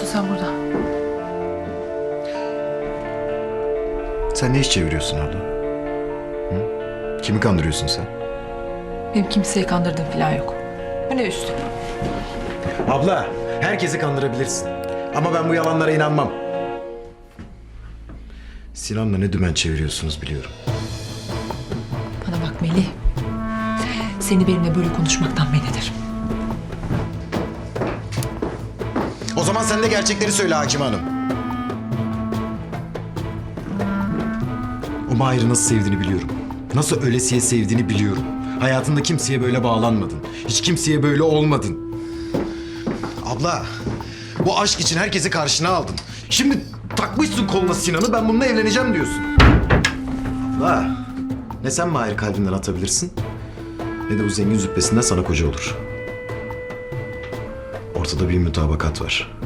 yapıyorsun sen burada? Sen ne iş çeviriyorsun abla? Hı? Kimi kandırıyorsun sen? Benim kimseyi kandırdığım falan yok. Bu ne üstü? Abla, herkesi kandırabilirsin. Ama ben bu yalanlara inanmam. Sinan'la ne dümen çeviriyorsunuz biliyorum. Bana bak Melih. Seni benimle böyle konuşmaktan men ederim. Zaman sen de gerçekleri söyle Hakim Hanım. O Mahir'i nasıl sevdiğini biliyorum. Nasıl ölesiye sevdiğini biliyorum. Hayatında kimseye böyle bağlanmadın. Hiç kimseye böyle olmadın. Abla, bu aşk için herkesi karşına aldın. Şimdi takmışsın koluna Sinan'ı ben bununla evleneceğim diyorsun. Abla, ne sen Mahir kalbinden atabilirsin ne de bu zengin züppesinden sana koca olur. Ortada bir mutabakat var.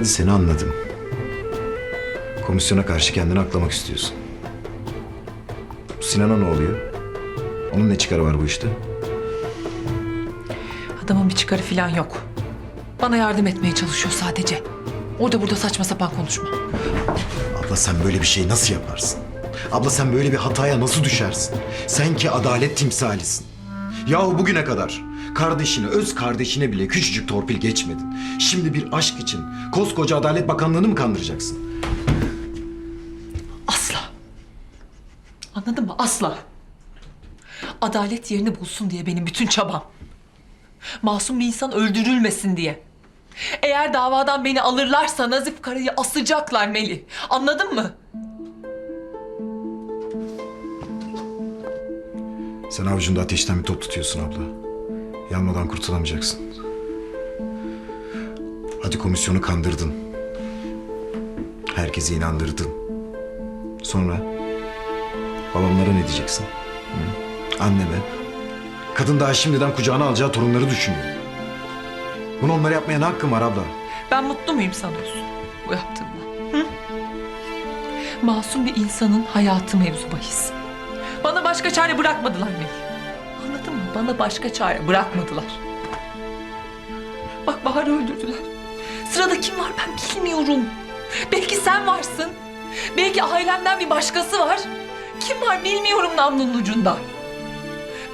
Hadi seni anladım. Komisyona karşı kendini aklamak istiyorsun. Sinan'a ne oluyor? Onun ne çıkarı var bu işte? Adamın bir çıkarı falan yok. Bana yardım etmeye çalışıyor sadece. Orada burada saçma sapan konuşma. Abla sen böyle bir şey nasıl yaparsın? Abla sen böyle bir hataya nasıl düşersin? Sen ki adalet timsalisin. Yahu bugüne kadar kardeşine, öz kardeşine bile küçücük torpil geçmedin. Şimdi bir aşk için koskoca Adalet Bakanlığı'nı mı kandıracaksın? Asla. Anladın mı? Asla. Adalet yerini bulsun diye benim bütün çabam. Masum bir insan öldürülmesin diye. Eğer davadan beni alırlarsa Nazif Kara'yı asacaklar Melih. Anladın mı? Sen avucunda ateşten bir top tutuyorsun abla. Yanmadan kurtulamayacaksın. Hadi komisyonu kandırdın. Herkesi inandırdın. Sonra babamlara ne diyeceksin? Hı? Anneme. Kadın daha şimdiden kucağına alacağı torunları düşünüyor. Bunu onlara yapmaya ne hakkın var abla? Ben mutlu muyum sanıyorsun bu yaptığımla? Hı? Masum bir insanın hayatı mevzu bahis. Bana başka çare bırakmadılar Melih. Bana başka çare bırakmadılar. Bak Bahar'ı öldürdüler. Sırada kim var ben bilmiyorum. Belki sen varsın. Belki ailemden bir başkası var. Kim var bilmiyorum namlunun ucunda.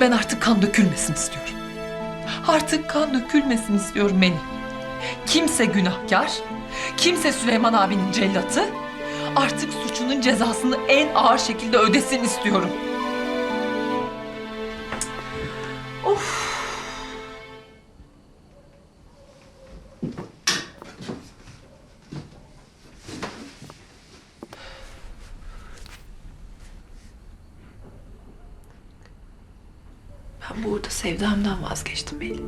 Ben artık kan dökülmesin istiyorum. Artık kan dökülmesin istiyorum Melih. Kimse günahkar, kimse Süleyman abinin cellatı. Artık suçunun cezasını en ağır şekilde ödesin istiyorum. Of. Ben burada sevdamdan vazgeçtim Melih.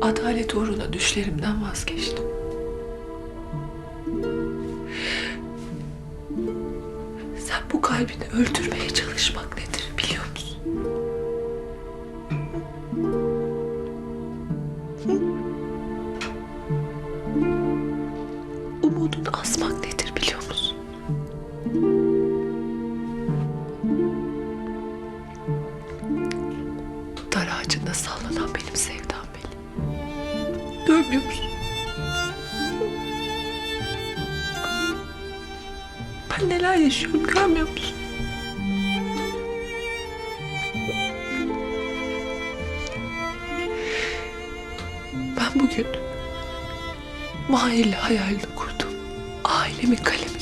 Adalet uğruna düşlerimden vazgeçtim. Sen bu kalbini öldürmeye çalışmak nedir Umudunu asmak nedir biliyor musun? Dar ağacında sallanan benim sevdam benim. Görmüyor musun? Ben neler yaşıyorum görmüyor musun? Ben bugün Mahir'le hayalini kurdum. Ailemin kalemini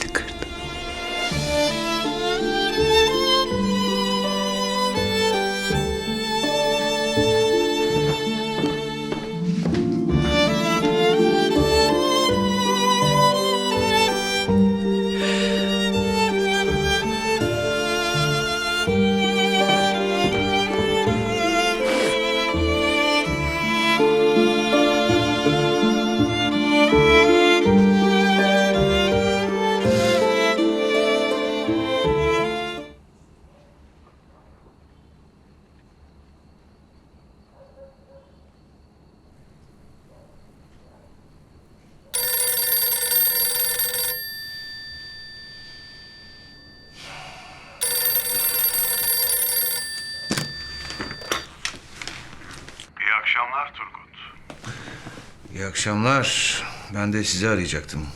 İyi akşamlar. Ben de sizi arayacaktım.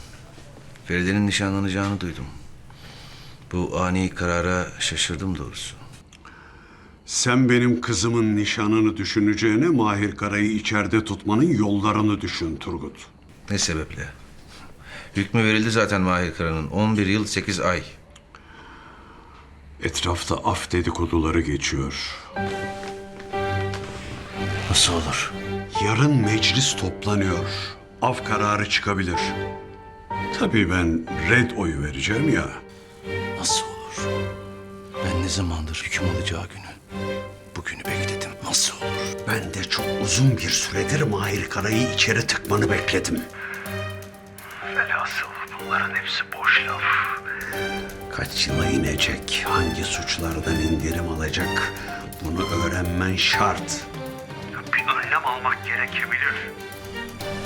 Feride'nin nişanlanacağını duydum. Bu ani karara şaşırdım doğrusu. Sen benim kızımın nişanını düşüneceğine Mahir Kara'yı içeride tutmanın yollarını düşün Turgut. Ne sebeple? Hükmü verildi zaten Mahir Kara'nın. 11 yıl 8 ay. Etrafta af dedikoduları geçiyor. Nasıl olur? Yarın meclis toplanıyor. Af kararı çıkabilir. Tabii ben red oyu vereceğim ya. Nasıl olur? Ben ne zamandır hüküm alacağı günü, bugünü bekledim. Nasıl olur? Ben de çok uzun bir süredir Mahir Kara'yı içeri tıkmanı bekledim. Velhasıl bunların hepsi boş laf. Kaç yıla inecek, hangi suçlardan indirim alacak bunu öğrenmen şart. Önlem almak gerekebilir.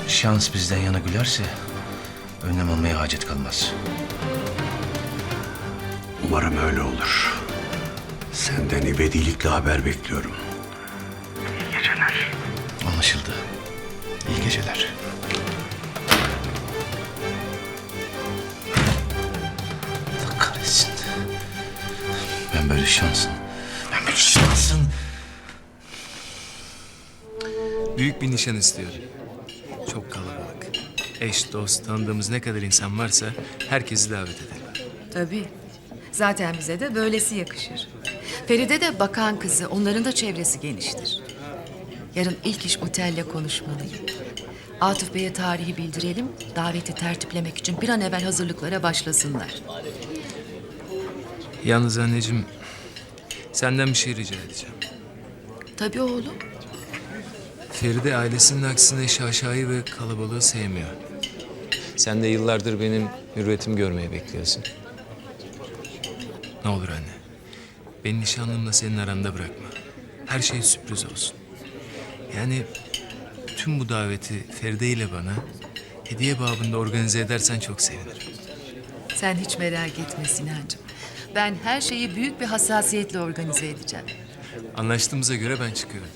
Şans bizden yana gülerse önlem almaya hacet kalmaz. Umarım öyle olur. Senden ibedilikle haber bekliyorum. Anlaşıldı. İyi geceler. Allah kahretsin. Ben böyle şansın. Büyük bir nişan istiyorum. Çok kalabalık. Eş, dost, tanıdığımız ne kadar insan varsa herkesi davet edelim. Tabii. Zaten bize de böylesi yakışır. Feride de bakan kızı, onların da çevresi geniştir. Yarın ilk iş otelle konuşmalıyım. Atıf Bey'e tarihi bildirelim, daveti tertiplemek için bir an evvel hazırlıklara başlasınlar. Yalnız anneciğim, senden bir şey rica edeceğim. Tabii oğlum. Feride ailesinin aksine şaşayı ve kalabalığı sevmiyor. Sen de yıllardır benim hürriyetimi görmeye bekliyorsun. Ne olur anne, beni nişanlımla senin aranda bırakma. Her şey sürpriz olsun. Yani tüm bu daveti Feride ile bana hediye babında organize edersen çok sevinirim. Sen hiç merak etme Sinancığım. Ben her şeyi büyük bir hassasiyetle organize edeceğim. Anlaştığımıza göre ben çıkıyorum.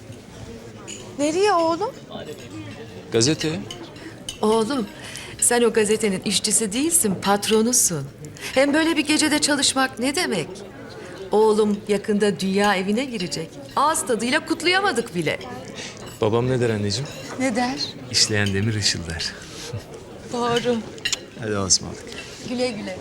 Nereye oğlum? Gazete. Oğlum, sen o gazetenin işçisi değilsin, patronusun. Hem böyle bir gecede çalışmak ne demek? Oğlum yakında dünya evine girecek. Ağız tadıyla kutlayamadık bile. Babam ne der anneciğim? Ne der? İşleyen demir ışıldar. Doğru. Hadi ısmarladık. Güle güle.